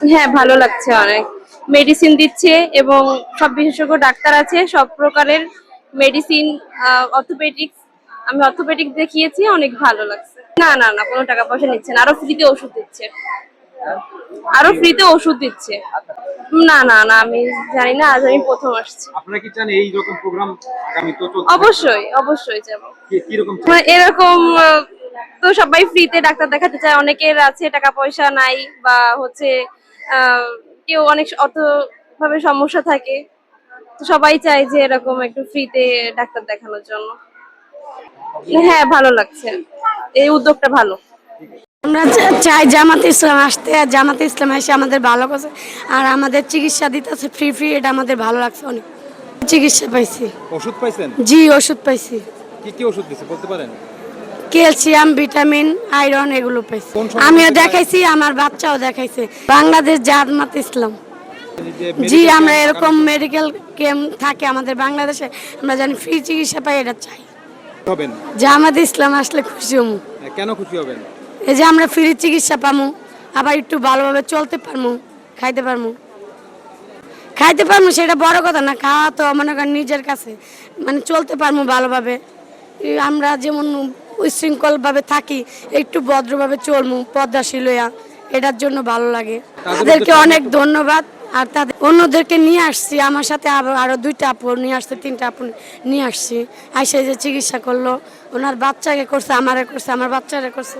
হ্যাঁ ভালো লাগছে অনেক। মেডিসিন দিচ্ছে এবং সব বিশেষজ্ঞ ডাক্তার আছে সব প্রকারের মেডিসিন অর্থোপেডিক্স আমি অর্থোপেডিক দেখিয়েছি অনেক ভালো লাগছে। না না না কোনো টাকা পয়সা নিচ্ছে না আরও ফ্রিতে ওষুধ দিচ্ছে। আরও ফ্রিতে ওষুধ দিচ্ছে। না না না আমি জানি না আজ আমি প্রথম আসছি। আপনারা কি চান এই রকম প্রোগ্রাম আগামী তো অবশ্যই অবশ্যই যাব। কি- কীরকম চান? মানে এরকম তো সবাই ফ্রিতে ডাক্তার দেখাতে চায় অনেকের আছে টাকা পয়সা নাই বা হচ্ছে কেউ অনেক অর্থ ভাবে সমস্যা থাকে। তো সবাই চায় যে এরকম একটু ফ্রিতে ডাক্তার দেখানোর জন্য। হ্যাঁ ভালো লাগছে। এই উদ্যোগটা ভালো। আমরা চাই জামাত ইসলাম আসতে আর জামাত ইসলাম এসে আমাদের ভালো করছে। আর আমাদের চিকিৎসা দিতেছে ফ্রি ফ্রি এটা আমাদের ভালো লাগছে অনেক। চিকিৎসা পাইছি। ওষুধ পাইছেন? জি ওষুধ পাইছি। কি কি ওষুধ দিছে বলতে পারেন? ক্যালসিয়াম ভিটামিন আয়রন এগুলো পাইছি। আমিও দেখাইছি আমার বাচ্চাও দেখাইছে। বাংলাদেশ জামাত ইসলাম। জি আমরা এরকম মেডিকেল ক্যাম্প থাকে আমাদের বাংলাদেশে আমরা জানি ফ্রি চিকিৎসা পাই এটা চাই। হবেন? জামাত ইসলাম আসলে খুশি হমু। হ্যাঁ, কেন খুশি হবেন? এই যে আমরা ফ্রি চিকিৎসা পামু আবার একটু ভালোভাবে চলতে পারমু খাইতে পারমু। খাইতে পারমু সেটা বড় কথা না খাওয়া তো মনে করেন নিজের কাছে। মানে চলতে পারমু ভালোভাবে। আমরা যেমন উশৃঙ্খলভাবে থাকি একটু ভদ্রভাবে চলমু পদ্মাশীল হইয়া এটার জন্য ভালো লাগে। তাদেরকে অনেক ধন্যবাদ। আর তাদের অন্যদেরকে নিয়ে আসছি। আমার সাথে আবার আরও দুইটা আপু নিয়ে আসছে তিনটা আপু নিয়ে আসছি। আইসে যে চিকিৎসা করল। ওনার বাচ্চাকে করছে আমারে করছে আমার বাচ্চারে করছে।